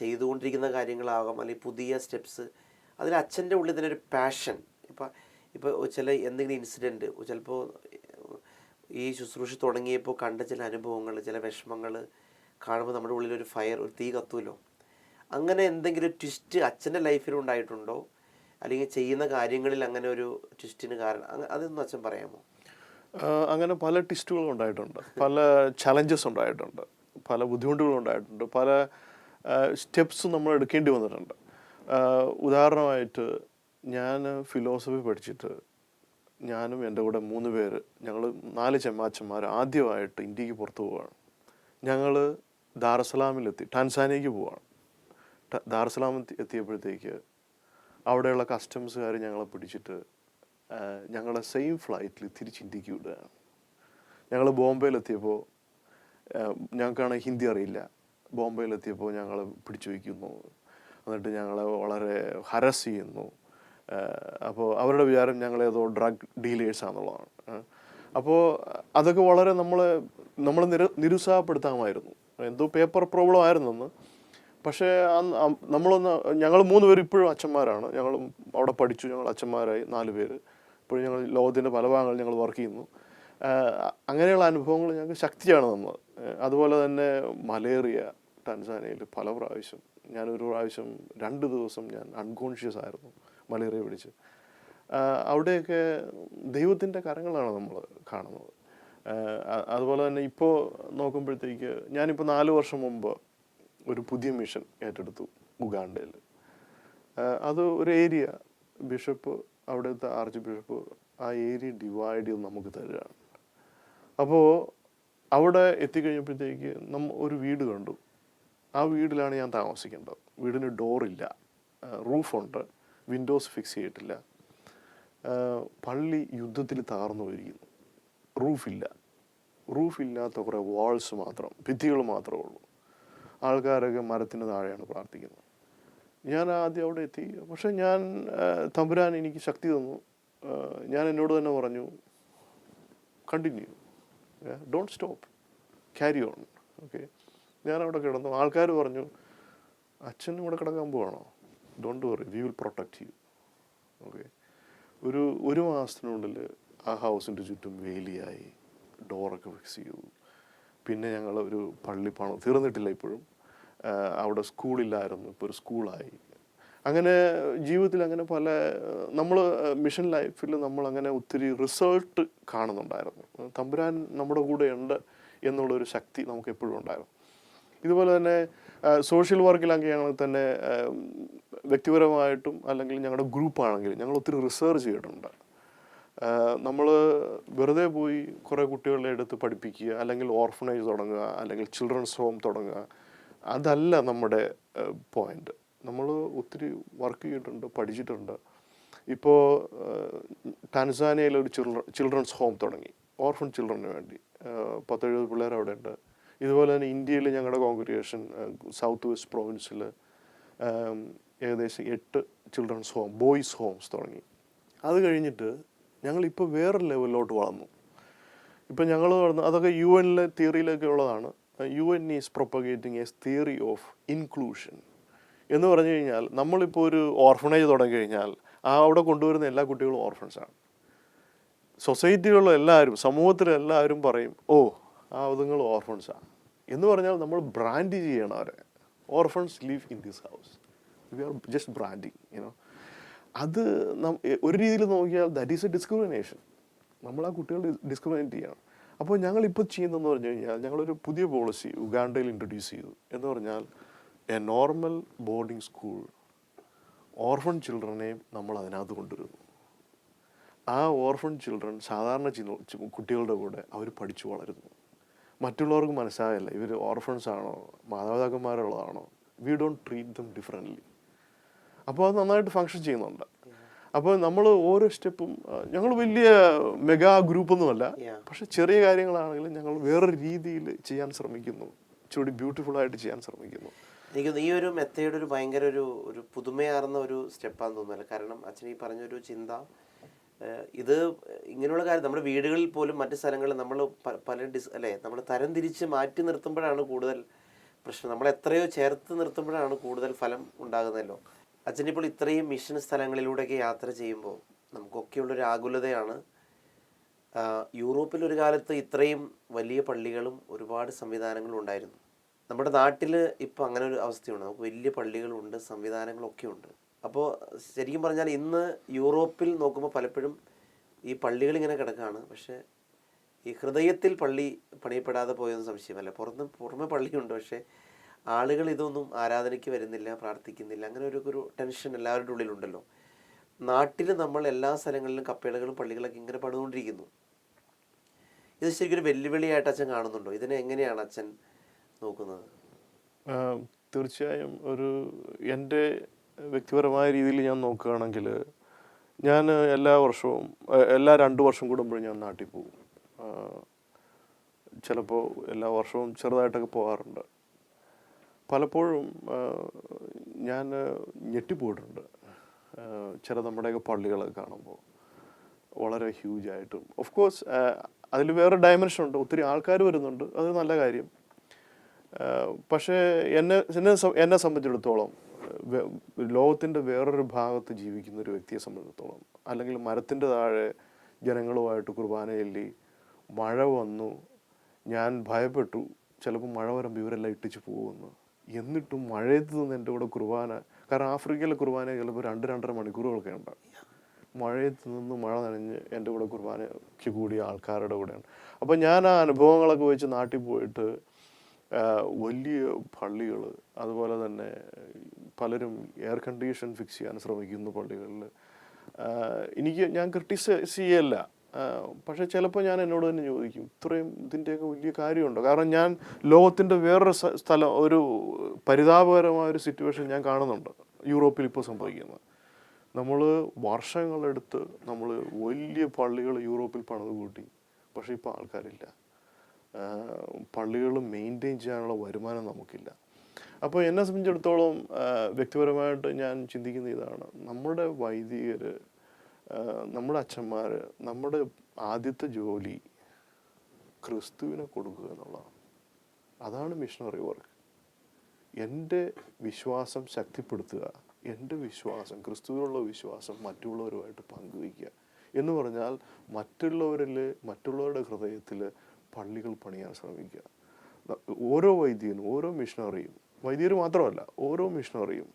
ചെയ്തുകൊണ്ടിരിക്കുന്ന കാര്യങ്ങളാകാം അല്ലെങ്കിൽ പുതിയ സ്റ്റെപ്സ് അതിൽ അച്ഛന്റെ ഉള്ളിൽ തന്നെ ഒരു പാഷൻ. ഇപ്പം ഇപ്പോൾ ചില എന്തെങ്കിലും ഇൻസിഡന്റ് ചിലപ്പോൾ ഈ ശുശ്രൂഷ തുടങ്ങിയപ്പോൾ കണ്ട ചില അനുഭവങ്ങൾ ചില വിഷമങ്ങൾ കാണുമ്പോൾ നമ്മുടെ ഉള്ളിൽ ഒരു ഫയർ ഒരു തീ കത്തുമല്ലോ അങ്ങനെ എന്തെങ്കിലും ട്വിസ്റ്റ് അച്ഛന്റെ ലൈഫിൽ ഉണ്ടായിട്ടുണ്ടോ അല്ലെങ്കിൽ ചെയ്യുന്ന കാര്യങ്ങളിൽ അങ്ങനെ ഒരു ട്വിസ്റ്റിന് കാരണം. അതൊന്നും അച്ഛൻ പറയാമോ? അങ്ങനെ പല ട്വിസ്റ്റുകളും ഉണ്ടായിട്ടുണ്ട്. പല ചലഞ്ചസ് ഉണ്ടായിട്ടുണ്ട്. പല ബുദ്ധിമുട്ടുകളും ഉണ്ടായിട്ടുണ്ട്. പല സ്റ്റെപ്സ് നമ്മൾ എടുക്കേണ്ടി വന്നിട്ടുണ്ട്. ഉദാഹരണമായിട്ട് ഞാൻ ഫിലോസഫി പഠിച്ചിട്ട് ഞാനും എന്റെ കൂടെ മൂന്ന് പേര് ഞങ്ങൾ നാല് ചെമ്മാച്ചന്മാർ ആദ്യമായിട്ട് ഇന്ത്യയ്ക്ക് പുറത്ത് പോവുകയാണ് ഞങ്ങൾ ദാർസലാമിലെത്തി ടാൻസാനിയക്ക് പോവാണ്. ദാർസലാമിൽ ദാർസലാം എത്തിയപ്പോഴത്തേക്ക് അവിടെയുള്ള കസ്റ്റംസുകാർ ഞങ്ങളെ പിടിച്ചിട്ട് ഞങ്ങളെ സെയിം ഫ്ലൈറ്റിൽ തിരിച്ച് ഇന്ത്യയ്ക്ക് വിടുകയാണ് ഞങ്ങൾ ബോംബെയിലെത്തിയപ്പോൾ ഞങ്ങൾക്കാണ് ഹിന്ദി അറിയില്ല. ബോംബെയിലെത്തിയപ്പോൾ ഞങ്ങൾ പിടിച്ചു വയ്ക്കുന്നു. എന്നിട്ട് ഞങ്ങളെ വളരെ ഹരസ് ചെയ്യുന്നു. അപ്പോൾ അവരുടെ വിചാരം ഞങ്ങളേതോ ഡ്രഗ് ഡീലേഴ്സാണെന്നുള്ളതാണ് അപ്പോൾ അതൊക്കെ വളരെ നമ്മൾ നമ്മൾ നിര നിരുത്സാഹപ്പെടുത്താമായിരുന്നു. എന്തോ പേപ്പർ പ്രോബ്ലം ആയിരുന്നെന്ന്. പക്ഷേ നമ്മളൊന്ന് ഞങ്ങൾ മൂന്ന് പേര് ഇപ്പോഴും അച്ഛന്മാരാണ്. ഞങ്ങൾ അവിടെ പഠിച്ചു. ഞങ്ങൾ അച്ഛന്മാരായി നാല് പേര്. ഇപ്പോഴും ഞങ്ങൾ ലോകത്തിന്റെ പല ഭാഗങ്ങളിൽ ഞങ്ങൾ വർക്ക് ചെയ്യുന്നു. അങ്ങനെയുള്ള അനുഭവങ്ങൾ ഞങ്ങൾക്ക് ശക്തിയാണ് തന്നത്. അതുപോലെ തന്നെ മലേറിയ ടാൻസാനിയയിൽ പല പ്രാവശ്യം ഞാനൊരു പ്രാവശ്യം രണ്ട് ദിവസം ഞാൻ അൺകോൺഷ്യസ് ആയിരുന്നു മലേറിയ പിടിച്ച്. അവിടെയൊക്കെ ദൈവത്തിന്റെ കരങ്ങളാണ് നമ്മൾ കാണുന്നത്. അതുപോലെ തന്നെ ഇപ്പോൾ നോക്കുമ്പോഴത്തേക്ക് ഞാനിപ്പോൾ നാല് വർഷം മുമ്പ് ഒരു പുതിയ മിഷൻ ഏറ്റെടുത്തു ഉഗാണ്ടയിൽ. അത് ഒരു ഏരിയ. ബിഷപ്പ് അവിടുത്തെ ആർച്ച് ബിഷപ്പ് ആ ഏരിയ ഡിവൈഡ് ചെയ്ത് നമുക്ക് തരികയാണ് അപ്പോൾ അവിടെ എത്തിക്കഴിഞ്ഞപ്പോഴത്തേക്ക് നമ്മ ഒരു വീട് കണ്ടു. ആ വീടിലാണ് ഞാൻ താമസിക്കേണ്ടത്. വീടിന് ഡോറില്ല റൂഫുണ്ട്. വിൻഡോസ് ഫിക്സ് ചെയ്തിട്ടില്ല. പള്ളി യുദ്ധത്തിൽ താർന്നു പോയിരിക്കുന്നു. റൂഫില്ല. റൂഫില്ലാത്ത കുറേ വാൾസ് മാത്രം ഭിത്തികൾ മാത്രമേ ഉള്ളൂ. ആൾക്കാരൊക്കെ മരത്തിന് താഴെയാണ് പ്രാർത്ഥിക്കുന്നത്. ഞാൻ ആദ്യം അവിടെ എത്തി. പക്ഷെ ഞാൻ തമ്പുരാൻ എനിക്ക് ശക്തി തന്നു. ഞാൻ എന്നോട് തന്നെ പറഞ്ഞു continue don't stop carry on okay ഞാൻ അവിടെ കിടന്നു. ആൾക്കാർ പറഞ്ഞു അച്ഛൻ ഇവിടെ കിടക്കാൻ പോവാണോ? Don't worry we will protect you okay ഒരു ഒരു മാസത്തിനുള്ളിൽ ആ ഹൗസിന്റെ ചുറ്റും വേലിയായി ഡോറൊക്കെ ഫിക്സ് ചെയ്തു. പിന്നെ ഞങ്ങൾ ഒരു പള്ളി പണം തീർന്നിട്ടില്ല ഇപ്പോഴും. അവിടെ സ്കൂളില്ലായിരുന്നു ഇപ്പോൾ ഒരു സ്കൂളായി. അങ്ങനെ ജീവിതത്തിൽ അങ്ങനെ പല നമ്മൾ മിഷൻ ലൈഫിൽ നമ്മൾ അങ്ങനെ ഒത്തിരി റിസൾട്ട് കാണുന്നുണ്ടായിരുന്നു. തമ്പുരാൻ നമ്മുടെ കൂടെ ഉണ്ട് എന്നുള്ളൊരു ശക്തി നമുക്ക് എപ്പോഴും ഉണ്ടായിരുന്നു. ഇതുപോലെ തന്നെ സോഷ്യൽ വർക്കിലാണെങ്കിൽ തന്നെ വ്യക്തിപരമായിട്ടും അല്ലെങ്കിൽ ഞങ്ങളുടെ ഗ്രൂപ്പാണെങ്കിലും ഞങ്ങൾ ഒത്തിരി റിസർച്ച് ചെയ്തിട്ടുണ്ട്. നമ്മൾ വെറുതെ പോയി കുറേ കുട്ടികളെ എടുത്ത് പഠിപ്പിക്കുക അല്ലെങ്കിൽ ഓർഫനേജ് തുടങ്ങുക അല്ലെങ്കിൽ ചിൽഡ്രൻസ് ഹോം തുടങ്ങുക അതല്ല നമ്മുടെ പോയിന്റ് നമ്മൾ ഒത്തിരി വർക്ക് ചെയ്തിട്ടുണ്ട് പഠിച്ചിട്ടുണ്ട്. ഇപ്പോൾ ടാൻസാനിയയിൽ ഒരു ചിൽഡ്രൻ ചിൽഡ്രൻസ് ഹോം തുടങ്ങി. ഓർഫൺ ചിൽഡ്രന് വേണ്ടി. പത്തെഴുപത് പിള്ളേർ അവിടെ ഉണ്ട് ഇതുപോലെ തന്നെ ഇന്ത്യയിൽ ഞങ്ങളുടെ കോൺഗ്രിഗേഷൻ സൗത്ത് വെസ്റ്റ് പ്രോവിൻസിൽ ഏകദേശം എട്ട് ചിൽഡ്രൻസ് ഹോം ബോയ്സ് ഹോംസ് തുടങ്ങി. അത് കഴിഞ്ഞിട്ട് ഞങ്ങളിപ്പോൾ വേറെ ലെവലിലോട്ട് വളർന്നു. ഇപ്പം ഞങ്ങൾ വളർന്നു അതൊക്കെ യു എനിലെ തിയറിയിലൊക്കെ ഉള്ളതാണ്. U N is propagating as theory of inclusion എന്ന് പറഞ്ഞു കഴിഞ്ഞാൽ നമ്മളിപ്പോൾ ഒരു ഓർഫണേജ് തുടങ്ങി കഴിഞ്ഞാൽ ആ അവിടെ കൊണ്ടുവരുന്ന എല്ലാ കുട്ടികളും ഓർഫൺസാണ് സൊസൈറ്റിയിലുള്ള എല്ലാവരും സമൂഹത്തിലെല്ലാവരും പറയും ഓ ആ അതുങ്ങൾ ഓർഫൺസാണ് എന്ന് പറഞ്ഞാൽ നമ്മൾ ബ്രാൻഡ് ചെയ്യണം അവരെ. Orphans live in this house. We are just branding you know അത് ഒരു രീതിയിൽ നോക്കിയാൽ ദാറ്റ് ഈസ് എ ഡിസ്ക്രിമിനേഷൻ നമ്മൾ ആ കുട്ടികളെ ഡിസ്ക്രിമിനേറ്റ് ചെയ്യണം. അപ്പോൾ ഞങ്ങൾ ഇപ്പോൾ ചെയ്യുന്നതെന്ന് പറഞ്ഞു കഴിഞ്ഞാൽ ഞങ്ങളൊരു പുതിയ പോളിസി ഉഗാണ്ടയിൽ ഇൻട്രൊഡ്യൂസ് ചെയ്തു. എന്ന് പറഞ്ഞാൽ a normal boarding school orphan ചിൽഡ്രനെയും നമ്മൾ അതിനകത്ത് കൊണ്ടുവരുന്നു. ആ ഓർഫൺ ചിൽഡ്രൻ സാധാരണ കുട്ടികളുടെ കൂടെ അവർ പഠിച്ചു വളരുന്നു. മറ്റുള്ളവർക്ക് മനസ്സിലാകില്ല ഇവർ ഓർഫൺസ് ആണോ മാതാപിതാക്കന്മാരുള്ളതാണോ? We don't treat them differently അപ്പോൾ അത് നന്നായിട്ട് ഫങ്ഷൻ ചെയ്യുന്നുണ്ട്. അപ്പോൾ നമ്മൾ ഓരോ സ്റ്റെപ്പും ഞങ്ങൾ വലിയ മെഗാ ഗ്രൂപ്പൊന്നുമല്ല. പക്ഷെ ചെറിയ കാര്യങ്ങളാണെങ്കിലും ഞങ്ങൾ വേറൊരു രീതിയിൽ ചെയ്യാൻ ശ്രമിക്കുന്നു. ഇച്ചിരി ബ്യൂട്ടിഫുൾ ആയിട്ട് ചെയ്യാൻ ശ്രമിക്കുന്നു. എനിക്ക് ഈ ഒരു മെത്തേഡ് ഒരു ഭയങ്കര ഒരു ഒരു പുതുമയാർന്ന ഒരു സ്റ്റെപ്പാന്ന് തോന്നുന്നില്ല. കാരണം അച്ഛൻ ഈ പറഞ്ഞൊരു ചിന്ത ഇത് ഇങ്ങനെയുള്ള കാര്യം നമ്മുടെ വീടുകളിൽ പോലും മറ്റു സ്ഥലങ്ങളിൽ നമ്മൾ പല ഡിസ് അല്ലേ നമ്മൾ തരം തിരിച്ച് മാറ്റി നിർത്തുമ്പോഴാണ് കൂടുതൽ പ്രശ്നം. നമ്മൾ എത്രയോ ചേർത്ത് നിർത്തുമ്പോഴാണ് കൂടുതൽ ഫലം ഉണ്ടാകുന്നല്ലോ. അച്ഛനിപ്പോൾ ഇത്രയും മിഷൻ സ്ഥലങ്ങളിലൂടെയൊക്കെ യാത്ര ചെയ്യുമ്പോൾ നമുക്കൊക്കെയുള്ളൊരു ആകുലതയാണ് യൂറോപ്പിൽ ഒരു കാലത്ത് ഇത്രയും വലിയ പള്ളികളും ഒരുപാട് സംവിധാനങ്ങളും ഉണ്ടായിരുന്നു. നമ്മുടെ നാട്ടിൽ ഇപ്പോൾ അങ്ങനെ ഒരു അവസ്ഥയുണ്ട്. നമുക്ക് വലിയ പള്ളികളുണ്ട് സംവിധാനങ്ങളൊക്കെ ഉണ്ട്. അപ്പോൾ ശരിക്കും പറഞ്ഞാൽ ഇന്ന് യൂറോപ്പിൽ നോക്കുമ്പോൾ പലപ്പോഴും ഈ പള്ളികൾ ഇങ്ങനെ കിടക്കുകയാണ്. പക്ഷേ ഈ ഹൃദയത്തിൽ പള്ളി പണിയപ്പെടാതെ പോയെന്ന് സംശയമല്ല. പുറത്ത് പുറമെ പള്ളിയുണ്ട്. പക്ഷേ ആളുകൾ ഇതൊന്നും ആരാധനയ്ക്ക് വരുന്നില്ല പ്രാർത്ഥിക്കുന്നില്ല അങ്ങനെ ഒരു ഒരു ടെൻഷൻ എല്ലാവരുടെ ഉള്ളിലുണ്ടല്ലോ. നാട്ടിൽ നമ്മൾ എല്ലാ സ്ഥലങ്ങളിലും കപ്പേളകളും പള്ളികളൊക്കെ ഇങ്ങനെ പണിതുകൊണ്ടിരിക്കുന്നു. ഇത് ശരിക്കും വെല്ലുവിളിയായിട്ട് അച്ഛൻ കാണുന്നുണ്ടോ? ഇതിനെ എങ്ങനെയാണ് അച്ഛൻ നോക്കുന്നത്? തീർച്ചയായും ഒരു എന്റെ വ്യക്തിപരമായ രീതിയിൽ ഞാൻ നോക്കുകയാണെങ്കിൽ ഞാൻ എല്ലാ വർഷവും എല്ലാ രണ്ട് വർഷം കൂടുമ്പോഴും ഞാൻ നാട്ടിൽ പോകും. ചിലപ്പോൾ എല്ലാ വർഷവും ചെറുതായിട്ടൊക്കെ പോകാറുണ്ട്. പലപ്പോഴും ഞാൻ ഞെട്ടിപ്പോയിട്ടുണ്ട്. ചില നമ്മുടെയൊക്കെ പള്ളികളൊക്കെ കാണുമ്പോൾ. വളരെ ഹ്യൂജ് ആയിട്ടും. ഓഫ് കോഴ്സ് അതിൽ വേറെ ഡയമെൻഷൻ ഉണ്ട്. ഒത്തിരി ആൾക്കാർ വരുന്നുണ്ട്. അത് നല്ല കാര്യം. പക്ഷേ എന്നെ എന്നെ സംബന്ധിച്ചിടത്തോളം ലോകത്തിന്റെ വേറൊരു ഭാഗത്ത് ജീവിക്കുന്ന ഒരു വ്യക്തിയെ സംബന്ധിച്ചിടത്തോളം അല്ലെങ്കിൽ മരത്തിന്റെ താഴെ ജനങ്ങളുമായിട്ട് കുർബാന ചൊല്ലി മഴ വന്നു ഞാൻ ഭയപ്പെട്ടു. ചിലപ്പോൾ മഴ വരുമ്പോൾ ഇവരെല്ലാം ഇട്ടിച്ച് പോകുമെന്ന് എന്നിട്ടും മഴയത്ത് നിന്ന് എന്റെ കൂടെ കുർബാന കാരണം ആഫ്രിക്കയിലെ കുർബാന ചിലപ്പോൾ രണ്ട് രണ്ടര മണിക്കൂറുകളൊക്കെ ഉണ്ടാകും മഴയത്ത് നിന്ന് മഴ നനഞ്ഞ് എന്റെ കൂടെ കുർബാനയ്ക്ക് കൂടിയ ആൾക്കാരുടെ കൂടെയാണ്. അപ്പോൾ ഞാൻ ആ അനുഭവങ്ങളൊക്കെ വെച്ച് നാട്ടിൽ പോയിട്ട് വലിയ പള്ളികൾ അതുപോലെ തന്നെ പലരും എയർ കണ്ടീഷൻ ഫിക്സ് ചെയ്യാൻ ശ്രമിക്കുന്ന പള്ളികളിൽ എനിക്ക് ഞാൻ ക്രിട്ടിസൈസ് ചെയ്യല്ല. പക്ഷേ ചിലപ്പോൾ ഞാൻ എന്നോട് തന്നെ ചോദിക്കും ഇത്രയും ഇതിന്റെയൊക്കെ വലിയ കാര്യമുണ്ടോ? കാരണം ഞാൻ ലോകത്തിന്റെ വേറൊരു സ്ഥ- സ്ഥലം ഒരു പരിതാപകരമായ ഒരു സിറ്റുവേഷൻ ഞാൻ കാണുന്നുണ്ട് യൂറോപ്പിൽ ഇപ്പോൾ സംഭവിക്കുന്നത്. നമ്മൾ വർഷങ്ങളെടുത്ത് നമ്മൾ വലിയ പള്ളികൾ യൂറോപ്പിൽ പണിത് കൂട്ടി പക്ഷേ ഇപ്പോൾ ആൾക്കാരില്ല. പള്ളികൾ മെയിന്റെയിൻ ചെയ്യാനുള്ള വരുമാനം നമുക്കില്ല. അപ്പോൾ എന്നെ സംബന്ധിച്ചിടത്തോളം വ്യക്തിപരമായിട്ട് ഞാൻ ചിന്തിക്കുന്ന ഇതാണ് നമ്മുടെ വൈദികർ നമ്മുടെ അച്ഛന്മാർ നമ്മുടെ ആദ്യത്തെ ജോലി ക്രിസ്തുവിനെ കൊടുക്കുക എന്നുള്ളതാണ്. അതാണ് മിഷണറി വർക്ക് എന്റെ വിശ്വാസം ശക്തിപ്പെടുത്തുക എന്റെ വിശ്വാസം ക്രിസ്തുവിനുള്ള വിശ്വാസം മറ്റുള്ളവരുമായിട്ട് പങ്കുവയ്ക്കുക എന്ന് പറഞ്ഞാൽ മറ്റുള്ളവരിൽ മറ്റുള്ളവരുടെ ഹൃദയത്തിൽ പള്ളികൾ പണിയാൻ ശ്രമിക്കുക. ഓരോ വൈദ്യനും ഓരോ മിഷണറിയും വൈദ്യർ മാത്രമല്ല ഓരോ മിഷണറിയും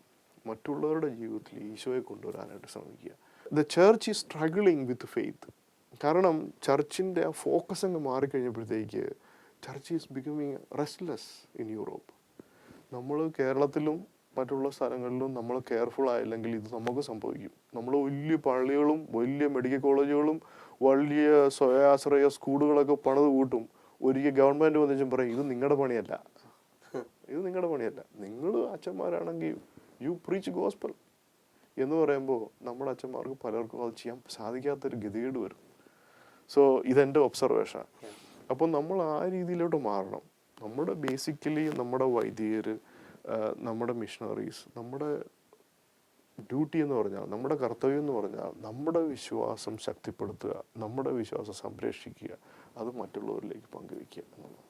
മറ്റുള്ളവരുടെ ജീവിതത്തിൽ ഈശോയെ കൊണ്ടുവരാനായിട്ട് ശ്രമിക്കുക. The church is struggling with faith കാരണം ചർച്ചിന്റെ ആ ഫോക്കസ് അങ്ങ് മാറിക്കഴിഞ്ഞപ്പോഴത്തേക്ക് church is becoming restless in Europe നമ്മൾ കേരളത്തിലും മറ്റുള്ള സ്ഥലങ്ങളിലും നമ്മൾ കെയർഫുൾ ആയില്ലെങ്കിൽ ഇത് നമുക്ക് സംഭവിക്കും. നമ്മൾ വലിയ പള്ളികളും വലിയ മെഡിക്കൽ കോളേജുകളും വലിയ സ്വയാശ്രയ സ്കൂളുകളൊക്കെ പണിത് കൂട്ടും. ഒരിക്കൽ ഗവൺമെന്റ് വന്നിച്ചും പറയും ഇത് നിങ്ങളുടെ പണിയല്ല. ഇത് നിങ്ങളുടെ പണിയല്ല. നിങ്ങൾ അച്ഛന്മാരാണെങ്കിൽ യു പ്രീച്ച് ഗോസ്പൽ എന്ന് പറയുമ്പോൾ നമ്മുടെ അച്ഛന്മാർക്ക് പലർക്കും അത് ചെയ്യാൻ സാധിക്കാത്തൊരു ഗതികേട് വരും. സോ ഇതെന്റെ ഒബ്സർവേഷൻ അപ്പോൾ നമ്മൾ ആ രീതിയിലോട്ട് മാറണം. നമ്മുടെ ബേസിക്കലി നമ്മുടെ വൈദികർ നമ്മുടെ മിഷണറീസ് നമ്മുടെ ഡ്യൂട്ടി എന്ന് പറഞ്ഞാൽ നമ്മുടെ കർത്തവ്യം എന്ന് പറഞ്ഞാൽ നമ്മുടെ വിശ്വാസം ശക്തിപ്പെടുത്തുക നമ്മുടെ വിശ്വാസം സംരക്ഷിക്കുക അത് മറ്റുള്ളവരിലേക്ക് പങ്കുവെക്കുക എന്നുള്ളത്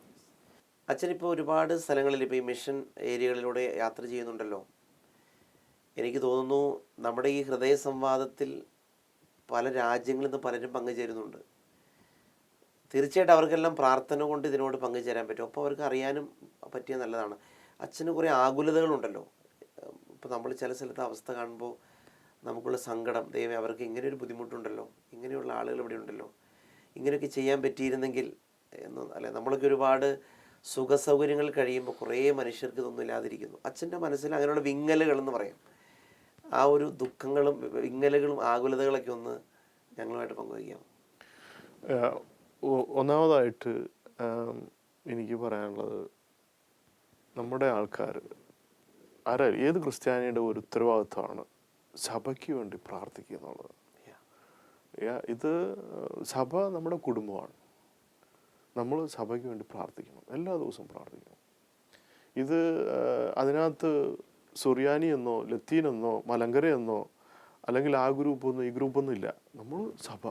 അച്ഛനിപ്പോൾ ഒരുപാട് സ്ഥലങ്ങളിൽ ഇപ്പോൾ ഈ മിഷൻ ഏരിയകളിലൂടെ യാത്ര ചെയ്യുന്നുണ്ടല്ലോ. എനിക്ക് തോന്നുന്നു നമ്മുടെ ഈ ഹൃദയ സംവാദത്തിൽ പല രാജ്യങ്ങളിൽ നിന്ന് പലരും പങ്കുചേരുന്നുണ്ട്. തീർച്ചയായിട്ടും അവർക്കെല്ലാം പ്രാർത്ഥന കൊണ്ട് ഇതിനോട് പങ്കുചേരാൻ പറ്റും. അപ്പോൾ അവർക്ക് അറിയാനും പറ്റിയ നല്ലതാണ്. അച്ഛന് കുറേ ആകുലതകളുണ്ടല്ലോ. ഇപ്പോൾ നമ്മൾ ചില സ്ഥലത്തെ അവസ്ഥ കാണുമ്പോൾ നമുക്കുള്ള സങ്കടം ദൈവം അവർക്ക് ഇങ്ങനെ ഒരു ബുദ്ധിമുട്ടുണ്ടല്ലോ ഇങ്ങനെയുള്ള ആളുകൾ ഇവിടെ ഉണ്ടല്ലോ ഇങ്ങനെയൊക്കെ ചെയ്യാൻ പറ്റിയിരുന്നെങ്കിൽ എന്ന് അല്ലെ? നമ്മളൊക്കെ ഒരുപാട് സുഖസൗകര്യങ്ങൾ കഴിയുമ്പോൾ കുറേ മനുഷ്യർക്ക് ഇതൊന്നും ഇല്ലാതിരിക്കുന്നു. അച്ഛന്റെ മനസ്സിൽ അങ്ങനെയുള്ള വിങ്ങലുകൾ എന്ന് പറയാം. ആ ഒരു ദുഃഖങ്ങളും വിങ്ങലുകളും ആകുലതകളൊക്കെ ഒന്ന് ഞങ്ങളുമായിട്ട് പങ്കുവയ്ക്കാം. ഒന്നാമതായിട്ട് എനിക്ക് പറയാനുള്ളത് നമ്മുടെ ആൾക്കാർ ആരാ ഏത് ക്രിസ്ത്യാനിയുടെ ഒരു ഉത്തരവാദിത്വമാണ് സഭയ്ക്ക് വേണ്ടി പ്രാർത്ഥിക്കുക എന്നുള്ളത്? ഇത് സഭ നമ്മുടെ കുടുംബമാണ്. നമ്മൾ സഭയ്ക്ക് വേണ്ടി പ്രാർത്ഥിക്കണം. എല്ലാ ദിവസവും പ്രാർത്ഥിക്കണം. ഇത് അതിനകത്ത് സുറിയാനി എന്നോ ലത്തീൻ എന്നോ മലങ്കര എന്നോ അല്ലെങ്കിൽ ആ ഗ്രൂപ്പ് ഒന്നും ഈ ഗ്രൂപ്പൊന്നും ഇല്ല. നമ്മൾ സഭ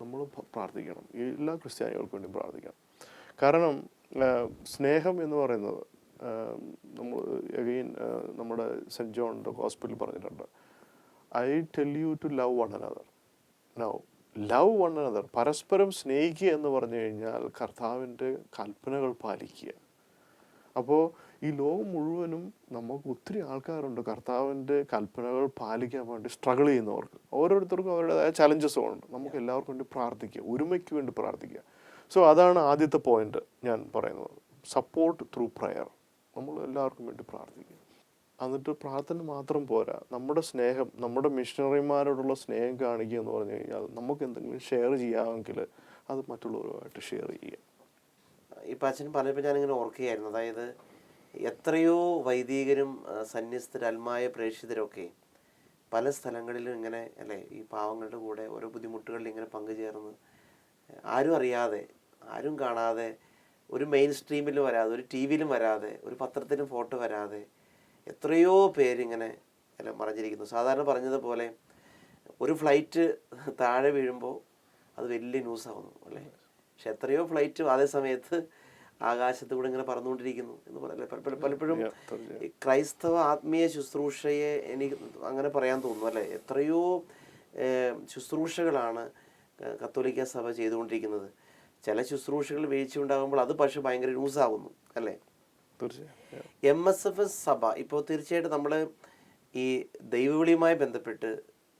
നമ്മൾ പ്രാർത്ഥിക്കണം. എല്ലാ ക്രിസ്ത്യാനികൾക്കും വേണ്ടി പ്രാർത്ഥിക്കണം. കാരണം സ്നേഹം എന്ന് പറയുന്നത് നമ്മൾ എഗെയിൻ നമ്മുടെ സെന്റ് ജോണിന്റെ ഹോസ്പിറ്റലിൽ പറഞ്ഞിട്ടുണ്ട്. I tell you to love one another. Now love one another. പരസ്പരം സ്നേഹിക്കുക എന്ന് പറഞ്ഞു കഴിഞ്ഞാൽ കർത്താവിന്റെ കൽപ്പനകൾ പാലിക്കുക. അപ്പോൾ ഈ ലോകം മുഴുവനും നമുക്ക് ഒത്തിരി ആൾക്കാരുണ്ട്. കർത്താവിന്റെ കൽപ്പനകൾ പാലിക്കാൻ വേണ്ടി സ്ട്രഗിൾ ചെയ്യുന്നവർക്ക്. ഓരോരുത്തർക്കും അവരുടേതായ ചലഞ്ചസും ഉണ്ട്. നമുക്ക് എല്ലാവർക്കും വേണ്ടി പ്രാർത്ഥിക്കുക. ഒരുമയ്ക്ക് വേണ്ടി പ്രാർത്ഥിക്കുക. സോ അതാണ് ആദ്യത്തെ പോയിന്റ് ഞാൻ പറയുന്നത്. സപ്പോർട്ട് ത്രൂ പ്രയർ നമ്മൾ എല്ലാവർക്കും വേണ്ടി പ്രാർത്ഥിക്കുക. എന്നിട്ട് പ്രാർത്ഥന മാത്രം പോരാ. നമ്മുടെ സ്നേഹം നമ്മുടെ മിഷണറിമാരോടുള്ള സ്നേഹം കാണിക്കുക എന്ന് പറഞ്ഞു കഴിഞ്ഞാൽ നമുക്ക് എന്തെങ്കിലും ഷെയർ ചെയ്യാമെങ്കിൽ അത് മറ്റുള്ളവരുമായിട്ട് ഷെയർ ചെയ്യുക. ഇപ്പം അച്ഛൻ പറഞ്ഞപ്പോൾ ഞാനിങ്ങനെ ഓർക്കുകയായിരുന്നു. അതായത് എത്രയോ വൈദികരും ആ, സന്യസ്തരും അൽമായ പ്രേക്ഷിതരൊക്കെ പല സ്ഥലങ്ങളിലും ഇങ്ങനെ അല്ലേ ഈ പാവങ്ങളുടെ കൂടെ ഓരോ ബുദ്ധിമുട്ടുകളിൽ ഇങ്ങനെ പങ്കുചേർന്ന് ആരും അറിയാതെ ആരും കാണാതെ ഒരു മെയിൻ സ്ട്രീമിൽ വരാതെ ഒരു ടി വിയിലും വരാതെ ഒരു പത്രത്തിലും ഫോട്ടോ വരാതെ എത്രയോ പേരിങ്ങനെ അല്ല മറിഞ്ഞിരിക്കുന്നു. സാധാരണ പറഞ്ഞതുപോലെ ഒരു ഫ്ലൈറ്റ് താഴെ വീഴുമ്പോൾ അത് വലിയ ന്യൂസ് ആവുന്നു അല്ലേ? പക്ഷെ എത്രയോ ഫ്ലൈറ്റ് അതേ സമയത്ത് ആകാശത്ത് കൂടെ ഇങ്ങനെ പറന്നുകൊണ്ടിരിക്കുന്നു എന്ന് പറയല്ലേ? പല- പല- പലപ്പോഴും ക്രൈസ്തവ ആത്മീയ ശുശ്രൂഷയെ എനിക്ക് അങ്ങനെ പറയാൻ തോന്നുന്നു അല്ലേ? എത്രയോ ശുശ്രൂഷകളാണ് കത്തോലിക്ക സഭ ചെയ്തുകൊണ്ടിരിക്കുന്നത്. ചില ശുശ്രൂഷകൾ വീഴ്ച ഉണ്ടാകുമ്പോൾ അത് പക്ഷെ ഭയങ്കര ന്യൂസാകുന്നു അല്ലേ? എം എസ് എഫ് എസ് സഭ ഇപ്പോൾ തീർച്ചയായിട്ടും നമ്മൾ ഈ ദൈവവിളിയുമായി ബന്ധപ്പെട്ട്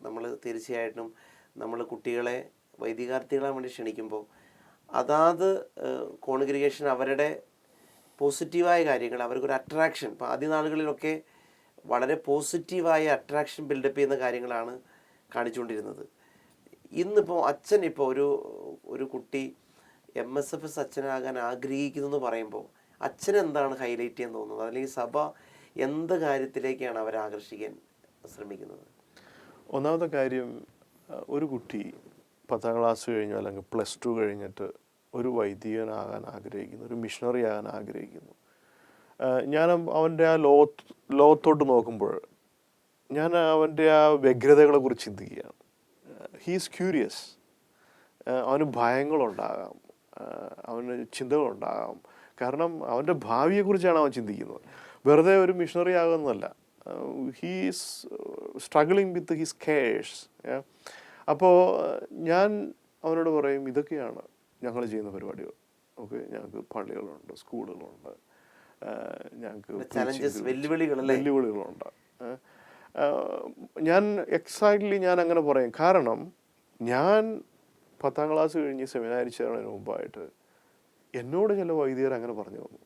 നമ്മൾ തീർച്ചയായിട്ടും നമ്മൾ കുട്ടികളെ വൈദികാർത്ഥികളാൻ വേണ്ടി ക്ഷണിക്കുമ്പോൾ അതാത് കോൺഗ്രിഗേഷൻ അവരുടെ പോസിറ്റീവായ കാര്യങ്ങൾ അവർക്കൊരു അട്രാക്ഷൻ. ഇപ്പോൾ ആദ്യ നാളുകളിലൊക്കെ വളരെ പോസിറ്റീവായ അട്രാക്ഷൻ ബിൽഡപ്പ് ചെയ്യുന്ന കാര്യങ്ങളാണ് കാണിച്ചുകൊണ്ടിരുന്നത്. ഇന്നിപ്പോൾ അച്ഛൻ ഇപ്പോൾ ഒരു ഒരു കുട്ടി എം എസ് എഫ് എസ് അച്ഛനാകാൻ ആഗ്രഹിക്കുന്നു എന്ന് പറയുമ്പോൾ അച്ഛൻ എന്താണ് ഹൈലൈറ്റ് ചെയ്യാൻ തോന്നുന്നത്? അല്ലെങ്കിൽ സഭ എന്ത് കാര്യത്തിലേക്കാണ് അവരെ ആകർഷിക്കാൻ ശ്രമിക്കുന്നത്? ഒന്നാമത്തെ കാര്യം ഒരു കുട്ടി പത്താം ക്ലാസ് കഴിഞ്ഞോ അല്ലെങ്കിൽ പ്ലസ് ടു കഴിഞ്ഞിട്ട് ഒരു വൈദികനാകാൻ ആഗ്രഹിക്കുന്നു ഒരു മിഷണറി ആകാൻ ആഗ്രഹിക്കുന്നു ഞാൻ അവന്റെ ആ ലോ ലോകത്തോട്ട് നോക്കുമ്പോൾ ഞാൻ അവന്റെ ആ വ്യഗ്രതകളെ കുറിച്ച് ചിന്തിക്കുകയാണ്. ഹീസ് ക്യൂരിയസ് അവന് ഭയങ്ങളുണ്ടാകാം. അവന് ചിന്തകളുണ്ടാകാം. കാരണം അവന്റെ ഭാവിയെക്കുറിച്ചാണ് അവൻ ചിന്തിക്കുന്നത്. വെറുതെ ഒരു missionary ആകുന്നതല്ല he's struggling with his curse അപ്പോൾ ഞാൻ അവനോട് പറയും ഇതൊക്കെയാണ് ഞങ്ങൾ ചെയ്യുന്ന പരിപാടികൾ. ഓക്കെ ഞങ്ങൾക്ക് പള്ളികളുണ്ട് സ്കൂളുകളുണ്ട് ഞങ്ങൾക്ക് preaching- വെല്ലുവിളികളുണ്ട്. ഞാൻ എക്സാക്ട്ലി ഞാൻ അങ്ങനെ പറയും. കാരണം ഞാൻ പത്താം ക്ലാസ് കഴിഞ്ഞ് സെമിനാരി ചേർന്നതിന് മുമ്പായിട്ട് എന്നോട് ചില വൈദികർ അങ്ങനെ പറഞ്ഞു തന്നു.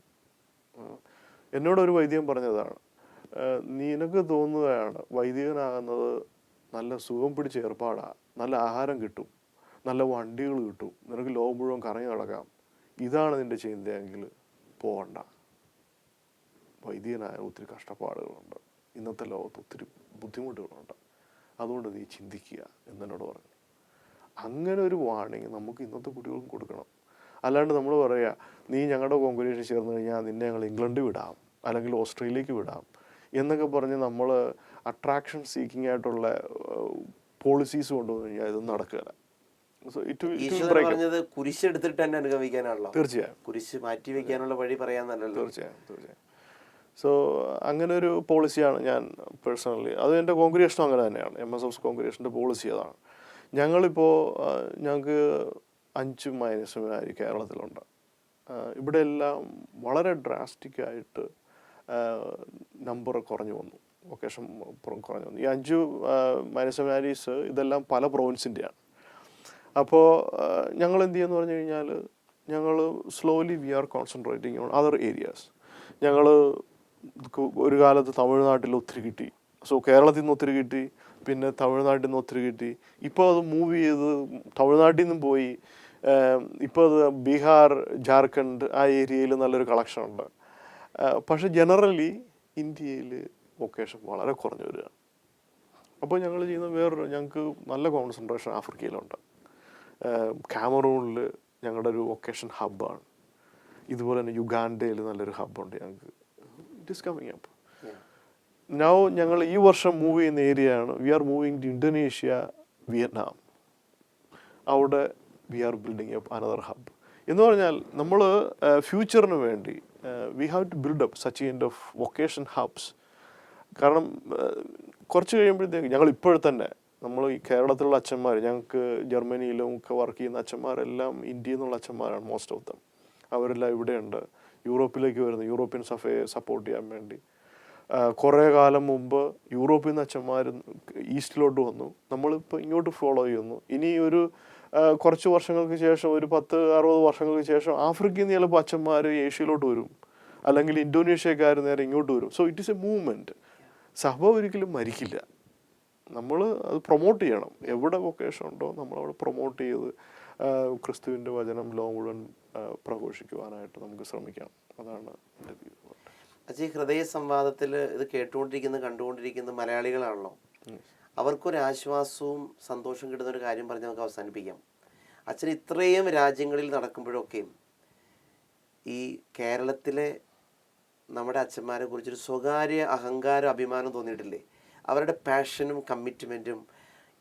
എന്നോടൊരു എന്നോട് ഒരു വൈദ്യൻ പറഞ്ഞതാണ്. നിനക്ക് തോന്നുകയാണ് വൈദികനാകുന്നത് നല്ല സുഖം പിടിച്ച ഏർപ്പാടാണ് നല്ല ആഹാരം കിട്ടും. നല്ല വണ്ടികൾ കിട്ടും. നിനക്ക് ലോകം മുഴുവൻ കറങ്ങി നടക്കാം. ഇതാണ് നിന്റെ ചിന്തയെങ്കിൽ പോകണ്ട വൈദികനായ ഒത്തിരി കഷ്ടപ്പാടുകളുണ്ട്. ഇന്നത്തെ ലോകത്ത് ഒത്തിരി ബുദ്ധിമുട്ടുകളുണ്ട്. അതുകൊണ്ട് നീ ചിന്തിക്കുക എന്നോട് പറഞ്ഞു. അങ്ങനെ ഒരു വാണിങ് നമുക്ക് ഇന്നത്തെ കുട്ടികൾക്കും കൊടുക്കണം. അല്ലാണ്ട് നമ്മൾ പറയുക നീ ഞങ്ങളുടെ കോൺഗ്രേഷൻ ചേർന്ന് കഴിഞ്ഞാൽ നിന്നെ ഞങ്ങൾ ഇംഗ്ലണ്ടിൽ വിടാം. അല്ലെങ്കിൽ ഓസ്ട്രേലിയക്ക് വിടാം. എന്നൊക്കെ പറഞ്ഞ് നമ്മൾ അട്രാക്ഷൻ സീക്കിംഗ് ആയിട്ടുള്ള പോളിസീസ് കൊണ്ടുവന്നു കഴിഞ്ഞാൽ ഇതൊന്നും നടക്കുകയില്ല. സോ കുരിശ് എടുത്തിട്ട് പറഞ്ഞത് തന്നെ അനുഗമിക്കാനാണല്ലോ. തീർച്ചയായും. കുരിശ് മാറ്റി വെക്കാനുള്ള വഴി പറയാന്നല്ലോ തീർച്ചയായും തീർച്ചയായും. സോ അങ്ങനെ ഒരു പോളിസിയാണ് ഞാൻ പേഴ്സണലി അത് എന്റെ കോൺക്രിയേഷനും അങ്ങനെ തന്നെയാണ്. എം എസ് എഫ് കോൺക്രിയേഷന്റെ പോളിസി അതാണ്. ഞങ്ങളിപ്പോൾ ഞങ്ങൾക്ക് അഞ്ച് മൈനസും സെമിനാരി കേരളത്തിലുണ്ട്. ഇവിടെ എല്ലാം വളരെ ഡ്രാസ്റ്റിക്കായിട്ട് നമ്പർ കുറഞ്ഞു വന്നു. വൊക്കേഷൻ കുറഞ്ഞു വന്നു. ഈ അഞ്ച് മൈനസ് സെമിനാരീസ് ഇതെല്ലാം പല പ്രൊവിൻസിന്റെയാണ് അപ്പോൾ ഞങ്ങൾ എന്ത് ചെയ്യുമെന്ന് പറഞ്ഞു കഴിഞ്ഞാൽ ഞങ്ങൾ slowly we are concentrating on other areas ഞങ്ങൾ ഒരു കാലത്ത് തമിഴ്നാട്ടിൽ ഒത്തിരി കിട്ടി. സോ കേരളത്തിൽ നിന്ന് ഒത്തിരി കിട്ടി പിന്നെ തമിഴ്നാട്ടിൽ നിന്ന് ഒത്തിരി കിട്ടി. ഇപ്പോൾ അത് മൂവ് ചെയ്ത് തമിഴ്നാട്ടിൽ നിന്നും പോയി ഇപ്പോൾ അത് ബീഹാർ ജാർഖണ്ഡ് ആ ഏരിയയിൽ നല്ലൊരു കളക്ഷൻ ഉണ്ട്. പക്ഷെ ജനറലി ഇന്ത്യയിൽ വൊക്കേഷൻ വളരെ കുറഞ്ഞു വരികയാണ്. അപ്പോൾ ഞങ്ങൾ ചെയ്യുന്ന വേറൊരു ഞങ്ങൾക്ക് നല്ല കോൺസെൻട്രേഷൻ ആഫ്രിക്കയിലുണ്ട്. കാമറൂണിൽ ഞങ്ങളുടെ ഒരു വൊക്കേഷൻ ഹബ്ബാണ്. ഇതുപോലെ തന്നെ യുഗാൻഡയിൽ നല്ലൊരു ഹബ്ബുണ്ട് ഞങ്ങൾക്ക് it is coming up now ഞങ്ങൾ ഈ വർഷം മൂവ് ചെയ്യുന്ന ഏരിയയാണ് we are moving to Indonesia Vietnam അവിടെ we are building up another hub എന്ന് പറഞ്ഞാൽ നമ്മൾ ഫ്യൂച്ചറിന് വേണ്ടി we have to build up such kind of vocation hubs കാരണം കുറച്ച് കഴിയുമ്പോഴത്തേക്ക് ഞങ്ങൾ ഇപ്പോഴത്തന്നെ നമ്മൾ ഈ കേരളത്തിലുള്ള അച്ഛന്മാർ ഞങ്ങൾക്ക് ജർമ്മനിയിലും ഒക്കെ വർക്ക് ചെയ്യുന്ന അച്ഛന്മാരെല്ലാം ഇന്ത്യയിൽ നിന്നുള്ള അച്ഛന്മാരാണ് മോസ്റ്റ് ഓഫ് ദം അവരെല്ലാം ഇവിടെയുണ്ട്. യൂറോപ്പിലേക്ക് വരുന്നു. യൂറോപ്യൻ സഫയെ സപ്പോർട്ട് ചെയ്യാൻ വേണ്ടി. കുറേ കാലം മുമ്പ് യൂറോപ്പിൽ നിന്ന് അച്ഛന്മാർ ഈസ്റ്റിലോട്ട് വന്നു. നമ്മളിപ്പോൾ ഇങ്ങോട്ട് ഫോളോ ചെയ്യുന്നു. ഇനി ഒരു കുറച്ച് വർഷങ്ങൾക്ക് ശേഷം ഒരു പത്ത് അറുപത് വർഷങ്ങൾക്ക് ശേഷം ആഫ്രിക്കയിൽ നിന്ന് ചിലപ്പോൾ അച്ഛന്മാർ ഏഷ്യയിലോട്ട് വരും. അല്ലെങ്കിൽ ഇന്തോനേഷ്യക്കാർ നേരെ ഇങ്ങോട്ട് വരും. So it is a movement സഭ ഒരിക്കലും മരിക്കില്ല. നമ്മൾ അത് പ്രൊമോട്ട് ചെയ്യണം. എവിടെ വൊക്കേഷൻ ഉണ്ടോ നമ്മൾ അവിടെ പ്രൊമോട്ട് ചെയ്ത് ക്രിസ്തുവിന്റെ വചനം ലോ മുഴുവൻ പ്രഘോഷിക്കുവാനായിട്ട് നമുക്ക് ശ്രമിക്കാം. അതാണ് എന്റെ വ്യൂ അച്ഛാ ഈ ഹൃദയ സംവാദത്തിൽ ഇത് കേട്ടുകൊണ്ടിരിക്കുന്ന കണ്ടുകൊണ്ടിരിക്കുന്ന മലയാളികളാണല്ലോ. അവർക്കൊരു ആശ്വാസവും സന്തോഷം കിട്ടുന്ന ഒരു കാര്യം പറഞ്ഞ് നമുക്ക് അവസാനിപ്പിക്കാം. അച്ഛൻ ഇത്രയും രാജ്യങ്ങളിൽ നടക്കുമ്പോഴൊക്കെയും ഈ കേരളത്തിലെ നമ്മുടെ അച്ഛന്മാരെ കുറിച്ചൊരു സ്വകാര്യ അഹങ്കാരം അഭിമാനം തോന്നിയിട്ടില്ലേ? അവരുടെ പാഷനും കമ്മിറ്റ്മെന്റും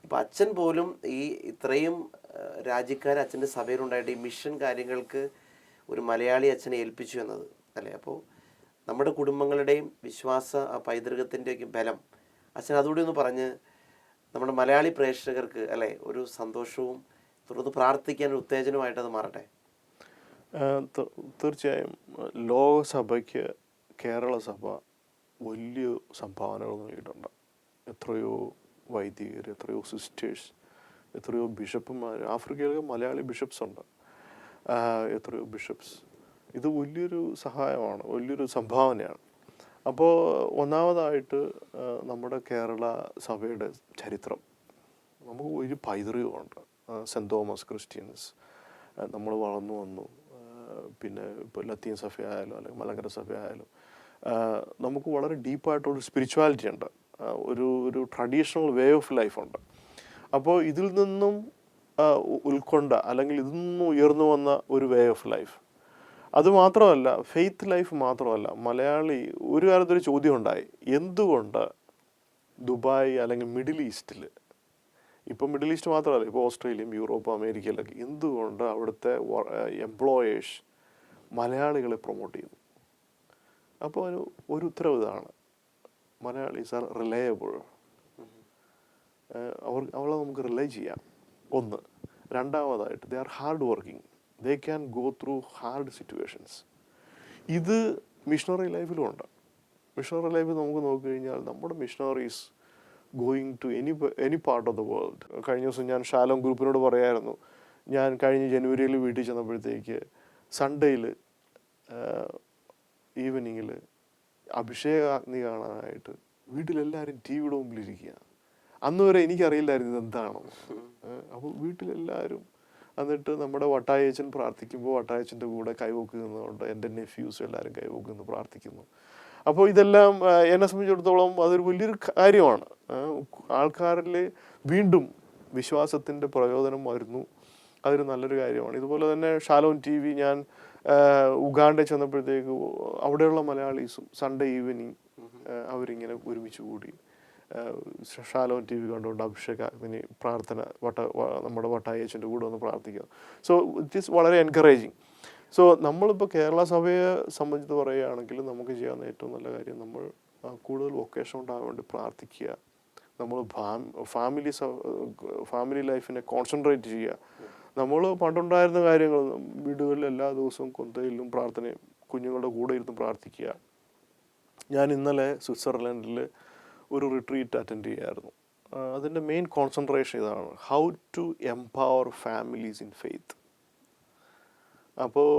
ഇപ്പം അച്ഛൻ പോലും ഈ ഇത്രയും രാജ്യക്കാർ അച്ഛന്റെ സഭയിലുണ്ടായിട്ട് ഈ മിഷൻ കാര്യങ്ങൾക്ക് ഒരു മലയാളി അച്ഛനെ ഏൽപ്പിച്ചു എന്നത് അല്ലേ? അപ്പോൾ നമ്മുടെ കുടുംബങ്ങളുടെയും വിശ്വാസ പൈതൃകത്തിന്റെയൊക്കെ ബലം അച്ഛൻ അതുകൂടി ഒന്ന് പറഞ്ഞ് നമ്മുടെ മലയാളി പ്രേക്ഷകർക്ക് അല്ലേ ഒരു സന്തോഷവും തുടർന്ന് പ്രാർത്ഥിക്കാൻ ഒരു ഉത്തേജനമായിട്ട് അത് മാറട്ടെ. തീർച്ചയായും ലോകസഭയ്ക്ക് കേരള സഭ വലിയ സംഭാവനകൾ നൽകിയിട്ടുണ്ട്. എത്രയോ വൈദികർ എത്രയോ സിസ്റ്റേഴ്സ് എത്രയോ ബിഷപ്പുമാർ ആഫ്രിക്കയിലൊക്കെ മലയാളി ബിഷപ്സ് ഉണ്ട്. എത്രയോ ബിഷപ്സ്. ഇത് വലിയൊരു സഹായമാണ് വലിയൊരു സംഭാവനയാണ്. അപ്പോൾ ഒന്നാമതായിട്ട് നമ്മുടെ കേരള സഭയുടെ ചരിത്രം. നമുക്ക് ഒരു പൈതൃകമുണ്ട്. സെന്റ് തോമസ് ക്രിസ്ത്യൻസ് നമ്മൾ വളർന്നു വന്നു. പിന്നെ ഇപ്പോൾ ലത്തീൻ സഭയായാലും അല്ലെങ്കിൽ മലങ്കര സഭയായാലും നമുക്ക് വളരെ ഡീപ്പായിട്ടുള്ള സ്പിരിച്വാലിറ്റി ഉണ്ട്. ഒരു ഒരു ട്രഡീഷണൽ വേ ഓഫ് ലൈഫുണ്ട് അപ്പോൾ ഇതിൽ നിന്നും ഉൾക്കൊണ്ട അല്ലെങ്കിൽ ഇതിൽ നിന്നും ഉയർന്നു വന്ന ഒരു വേ ഓഫ് ലൈഫ് അത് മാത്രമല്ല ഫെയ്ത്ത് ലൈഫ് മാത്രമല്ല മലയാളി ഒരു കാലത്തൊരു ചോദ്യം ഉണ്ടായി എന്തുകൊണ്ട് ദുബായ് അല്ലെങ്കിൽ മിഡിൽ ഈസ്റ്റിൽ ഇപ്പം മിഡിൽ ഈസ്റ്റ് മാത്രമല്ല ഇപ്പോൾ ഓസ്ട്രേലിയയും യൂറോപ്പ് അമേരിക്കയിലൊക്കെ എന്തുകൊണ്ട് അവിടുത്തെ എംപ്ലോയേഴ്സ് മലയാളികളെ പ്രൊമോട്ട് ചെയ്യുന്നു? അപ്പോൾ ഒരു ഉത്തരവ് ഇതാണ്. മലയാളീസ് ആർ റിലയബിൾ അവർ അവളെ നമുക്ക് റിലേ ചെയ്യാം. ഒന്ന്. രണ്ടാമതായിട്ട് they are hard working they can go through hard situations ഇത് മിഷണറി ലൈഫിലും ഉണ്ട്. മിഷണറി ലൈഫിൽ നമുക്ക് നോക്കിക്കഴിഞ്ഞാൽ നമ്മുടെ missionaries going to any any part of the world കഴിഞ്ഞ ദിവസം ഞാൻ ഷാലോം ഗ്രൂപ്പിനോട് പറയായിരുന്നു. ഞാൻ കഴിഞ്ഞ ജനുവരിയിൽ വീട്ടിൽ ചെന്നപ്പോഴത്തേക്ക് സൺഡേയിൽ ഈവനിങ്ങിൽ അഭിഷേകാഗ്നി കാണാനായിട്ട് വീട്ടിലെല്ലാവരും ടി വിയുടെ മുമ്പിലിരിക്കുക. അന്ന് വരെ എനിക്കറിയില്ലായിരുന്നു ഇത് എന്താണെന്ന് അപ്പോൾ വീട്ടിലെല്ലാവരും എന്നിട്ട് നമ്മുടെ വട്ടായച്ചൻ പ്രാർത്ഥിക്കുമ്പോൾ വട്ടായച്ചന്റെ കൂടെ കൈവോക്ക് നിന്നുകൊണ്ട് എന്റെ നെഫ്യൂസ് എല്ലാവരും കൈവോക്ക് നിന്ന് പ്രാർത്ഥിക്കുന്നു. അപ്പോൾ ഇതെല്ലാം എന്നെ സംബന്ധിച്ചിടത്തോളം അതൊരു വലിയൊരു കാര്യമാണ്. ആൾക്കാരിൽ വീണ്ടും വിശ്വാസത്തിന്റെ പ്രയോജനം വരുന്നു. അതൊരു നല്ലൊരു കാര്യമാണ്. ഇതുപോലെ തന്നെ ഷാലോൺ ടി വി ഞാൻ ആ, ഉഗാണ്ടയിൽ ചെന്നപ്പോഴത്തേക്ക് അവിടെയുള്ള മലയാളീസും സൺഡേ ഈവനിങ് അവരിങ്ങനെ ഒരുമിച്ച് കൂടി ആ, ഷാലോൺ ടി വി കണ്ടുകൊണ്ട് അഭിഷേകാഗ്നി പ്രാർത്ഥന വട്ട നമ്മുടെ നമ്മുടെ വട്ടായച്ചന്റെ കൂടെ ഒന്ന് പ്രാർത്ഥിക്കുക സോ ഇറ്റ് ഈസ് വളരെ എൻകറേജിങ് സോ നമ്മളിപ്പോൾ കേരള സഭയെ സംബന്ധിച്ച് പറയുകയാണെങ്കിൽ നമുക്ക് ചെയ്യാവുന്ന ഏറ്റവും നല്ല കാര്യം നമ്മൾ കൂടുതൽ വൊക്കേഷൻ ഉണ്ടാകാൻ വേണ്ടി പ്രാർത്ഥിക്കുക. നമ്മൾ ഫാമിലി ഫാമിലി ലൈഫിനെ കോൺസെൻട്രേറ്റ് ചെയ്യുക. നമ്മൾ പണ്ടുണ്ടായിരുന്ന കാര്യങ്ങൾ വീടുകളിൽ എല്ലാ ദിവസവും കൊന്തയിലും പ്രാർത്ഥനയും കുഞ്ഞുങ്ങളുടെ കൂടെ ഇരുന്ന് പ്രാർത്ഥിക്കുക. ഞാൻ ഇന്നലെ സ്വിറ്റ്സർലൻഡിൽ ഒരു റിട്രീറ്റ് അറ്റൻഡ് ചെയ്യായിരുന്നു. അതിന്റെ മെയിൻ കോൺസെൻട്രേഷൻ ഇതാണ്. How to empower families in faith അപ്പോൾ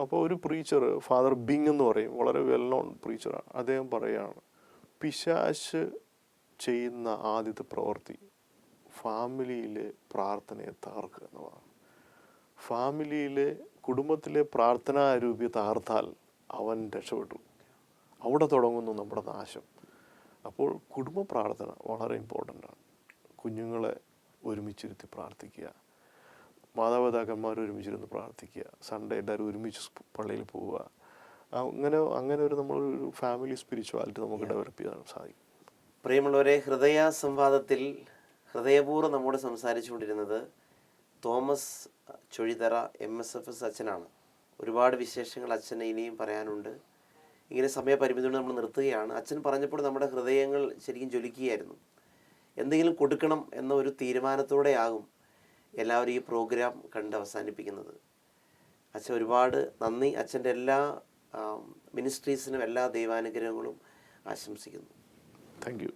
അപ്പോൾ ഒരു പ്രീച്ചർ ഫാദർ ബിങ് എന്ന് പറയും. വളരെ വെൽ നോൺ പ്രീച്ചറാണ് അദ്ദേഹം പറയുകയാണ് പിശാശ് ചെയ്യുന്ന ആദ്യത്തെ പ്രവൃത്തി ഫാമിലിയിലെ പ്രാർത്ഥനയെ തകർക്കുക എന്നുള്ളതാണ് ഫാമിലിയിലെ കുടുംബത്തിലെ പ്രാർത്ഥനാരൂപി തകർത്താൽ അവൻ രക്ഷപ്പെട്ടു. അവിടെ തുടങ്ങുന്നു നമ്മുടെ നാശം. അപ്പോൾ കുടുംബ പ്രാർത്ഥന വളരെ ഇമ്പോർട്ടന്റ് ആണ്. കുഞ്ഞുങ്ങളെ ഒരുമിച്ചിരുത്തി പ്രാർത്ഥിക്കുക. മാതാപിതാക്കന്മാർ ഒരുമിച്ചിരുന്ന് പ്രാർത്ഥിക്കുക. സൺഡേ എല്ലാവരും ഒരുമിച്ച് പള്ളിയിൽ പോവുക. അങ്ങനെ അങ്ങനെ ഒരു നമ്മളൊരു ഫാമിലി സ്പിരിച്വാലിറ്റി നമുക്ക് ഡെവലപ്പ് ചെയ്യാൻ സാധിക്കും. പ്രിയമുള്ളവരെ ഹൃദയ സംവാദത്തിൽ ഹൃദയപൂർവം നമ്മോട് സംസാരിച്ചുകൊണ്ടിരുന്നത് Thomas Chozhithara M S F S അച്ഛനാണ്. ഒരുപാട് വിശേഷങ്ങൾ അച്ഛന് ഇനിയും പറയാനുണ്ട്. ഇങ്ങനെ സമയപരിമിതി കൊണ്ട് നമ്മൾ നിർത്തുകയാണ്. അച്ഛൻ പറഞ്ഞപ്പോൾ നമ്മുടെ ഹൃദയങ്ങൾ ശരിക്കും ജ്വലിക്കുകയായിരുന്നു. എന്തെങ്കിലും കൊടുക്കണം എന്ന ഒരു തീരുമാനത്തോടെയാകും എല്ലാവരും ഈ പ്രോഗ്രാം കണ്ട് അവസാനിപ്പിക്കുന്നത്. അച്ഛൻ ഒരുപാട് നന്ദി. അച്ഛന്റെ എല്ലാ മിനിസ്ട്രീസിനും എല്ലാ ദൈവാനുഗ്രഹങ്ങളും ആശംസിക്കുന്നു. Thank you